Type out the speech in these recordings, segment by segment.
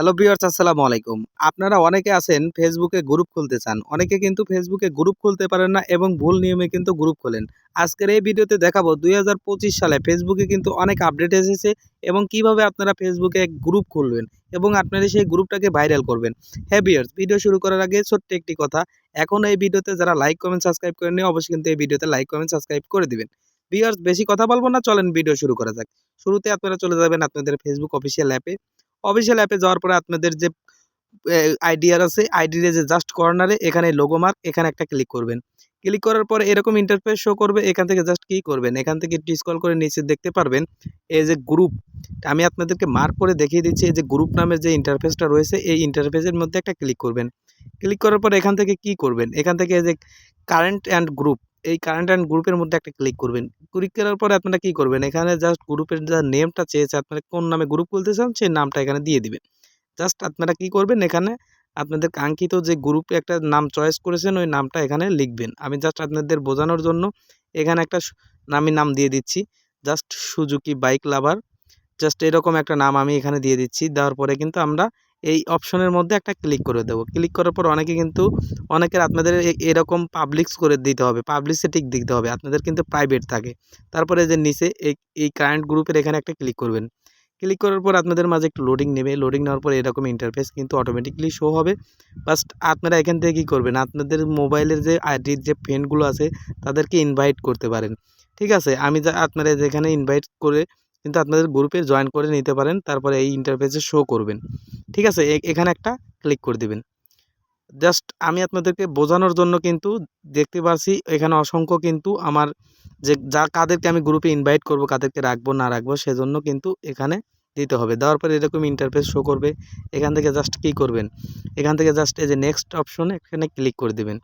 Hello viewers আসসালামু আলাইকুম। আপনারা অনেকে আছেন ফেসবুকে গ্রুপ খুলতে চান। অনেকে কিন্তু ফেসবুকে গ্রুপ খুলতে পারেন না এবং ভুল নিয়মে কিন্তু গ্রুপ খোলেন। আজকের এই ভিডিওতে দেখাবো দুই হাজার পঁচিশ সালে ফেসবুকে কিন্তু অনেক আপডেট এসেছে এবং কীভাবে আপনারা ফেসবুকে এক গ্রুপ খুলবেন এবং আপনারা সেই গ্রুপটাকে ভাইরাল করবেন। হ্যাঁ ভিউয়ার্স ভিডিও শুরু করার আগে ছোট্ট একটি কথা। এখন এই ভিডিওতে যারা লাইক কমেন্ট সাবস্ক্রাইব করেননি অবশ্যই কিন্তু এই ভিডিওতে লাইক কমেন্ট সাবস্ক্রাইব করে দিবেন। ভিউয়ার্স বেশি কথা বলব না, চলেন ভিডিও শুরু করা যাক। শুরুতে আপনারা চলে যাবেন আপনাদের ফেসবুক অফিসিয়াল অ্যাপে অফিসিয়াল অ্যাপে যাওয়ার পরে আপনাদের যে আইডিয়ার আছে আইডির যে জাস্ট কর্নারে এখানে লোগো মার্ক এখানে একটা ক্লিক করবেন। ক্লিক করার পরে এরকম ইন্টারফেস শো করবে, এখান থেকে জাস্ট কী করবেন। এখান থেকে স্ক্রল করে নিচে দেখতে পারবেন, এই যে গ্রুপ আমি আপনাদেরকে মার্ক করে দেখিয়ে দিচ্ছি, এই যে গ্রুপ নামের যে ইন্টারফেসটা রয়েছে, এই ইন্টারফেসের মধ্যে একটা ক্লিক করবেন। ক্লিক করার পর এখান থেকে কি করবেন। এখান থেকে এই যে কারেন্ট অ্যান্ড গ্রুপ এই কারেন্ট অ্যান্ড গ্রুপের মধ্যে একটা ক্লিক করবেন। ক্লিক করার পরে আপনারা কী করবেন? এখানে জাস্ট গ্রুপের যা নেমটা চেয়েছে, আপনারা কোন নামে গ্রুপ খুলতে চান, সেই নামটা এখানে দিয়ে দিবেন। জাস্ট আপনারা কি করবেন এখানে? আপনাদের কাঙ্ক্ষিত যে গ্রুপে একটা নাম চয়েস করেছেন, ওই নামটা এখানে লিখবেন। আমি জাস্ট আপনাদের বোঝানোর জন্য এখানে একটা আমি নাম দিয়ে দিচ্ছি। Just Suzuki bike lover just এরকম একটা নাম আমি এখানে দিয়ে দিচ্ছি। দেওয়ার পরে কিন্তু আমরা এই অপশনের মধ্যে একটা ক্লিক করে দেবো। ক্লিক করার পর অনেকে কিন্তু অনেকের আপনাদের এরকম পাবলিক্স করে দিতে হবে পাবলিসিটি দিতে হবে, আপনাদের কিন্তু প্রাইভেট থাকে। তারপরে যে নিচে এই এই কারেন্ট গ্রুপের এখানে একটা ক্লিক করবেন। ক্লিক করার পর আপনাদের মাঝে একটু লোডিং নেবে লোডিং নেওয়ার পর এরকম ইন্টারফেস কিন্তু অটোমেটিকলি শো হবে। ফার্স্ট আপনারা এখান থেকে কী করবেন? আপনাদের মোবাইলের যে আইডির যে ফ্রেন্ডগুলো আছে, তাদেরকে ইনভাইট করতে পারেন। ঠিক আছে? আমি যা, আপনারা যেখানে ইনভাইট করে কিন্তু আপনাদের গ্রুপে জয়েন করে নিতে পারেন, তারপরে এই ইন্টারফেসে শো করবেন। ঠিক আছে? এখানে একটা ক্লিক করে দিবেন। জাস্ট আমি আপনাদেরকে বোঝানোর জন্য কিন্তু দেখতে পারছি, এখানে অসংখ্য কিন্তু আমার যে যা কাদেরকে আমি গ্রুপে ইনভাইট করব, কাদেরকে রাখব, না রাখব, সেজন্য কিন্তু এখানে দিতে হবে। দেওয়ার পরে এরকম ইন্টারফেস শো করবে। এখান থেকে জাস্ট কী করবেন? এখান থেকে জাস্ট এই যে নেক্সট অপশনে এখানে ক্লিক করে দেবেন।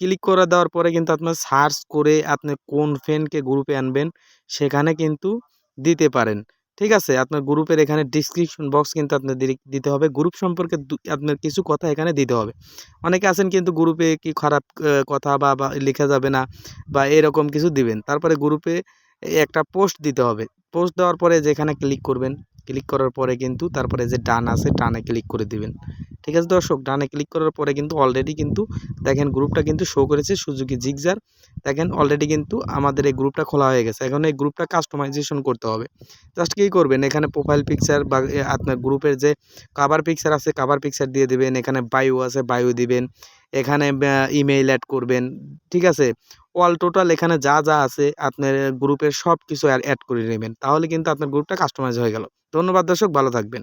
ক্লিক করে দেওয়ার পরে কিন্তু আপনার সার্চ করে আপনি কোন ফ্রেন্ডকে গ্রুপে আনবেন, সেখানে কিন্তু দিতে পারেন। ঠিক আছে? আপনার গ্রুপের এখানে ডিসক্রিপশন বক্স কিন্তু আপনার দিতে হবে। গ্রুপ সম্পর্কে আপনার কিছু কথা এখানে দিতে হবে। অনেকে আছেন কিন্তু গ্রুপে কি খারাপ কথা বা লেখা যাবে না বা এরকম কিছু দিবেন। তারপরে গ্রুপে একটা পোস্ট দিতে হবে। পোস্ট দেওয়ার পরে যেখানে ক্লিক করবেন ক্লিক করার পরে কিন্তু তারপরে যে ডান আছে, ডানে ক্লিক করে দিবেন। ঠিক আছে দর্শক? ডানে ক্লিক করার পরে কিন্তু অলরেডি কিন্তু দেখেন গ্রুপটা কিন্তু শো করেছে সুজুকি জিগজার দেখেন অলরেডি কিন্তু আমাদের এই গ্রুপটা খোলা হয়ে গেছে। এখন এই গ্রুপটা কাস্টমাইজেশন করতে হবে। জাস্ট কী করবেন? এখানে প্রোফাইল পিকচার বা আপনার গ্রুপের যে কাভার পিকচার আছে কাভার পিকচার দিয়ে দিবেন। এখানে বায়ু আছে বায়ু দিবেন। এখানে ইমেইল অ্যাড করবেন। ঠিক আছে? অল টোটাল এখানে যা যা আছে আপনার গ্রুপের সব কিছু অ্যাড করে নেবেন। তাহলে কিন্তু আপনার গ্রুপটা কাস্টমাইজ হয়ে গেল। ধন্যবাদ দর্শক, ভালো থাকবেন।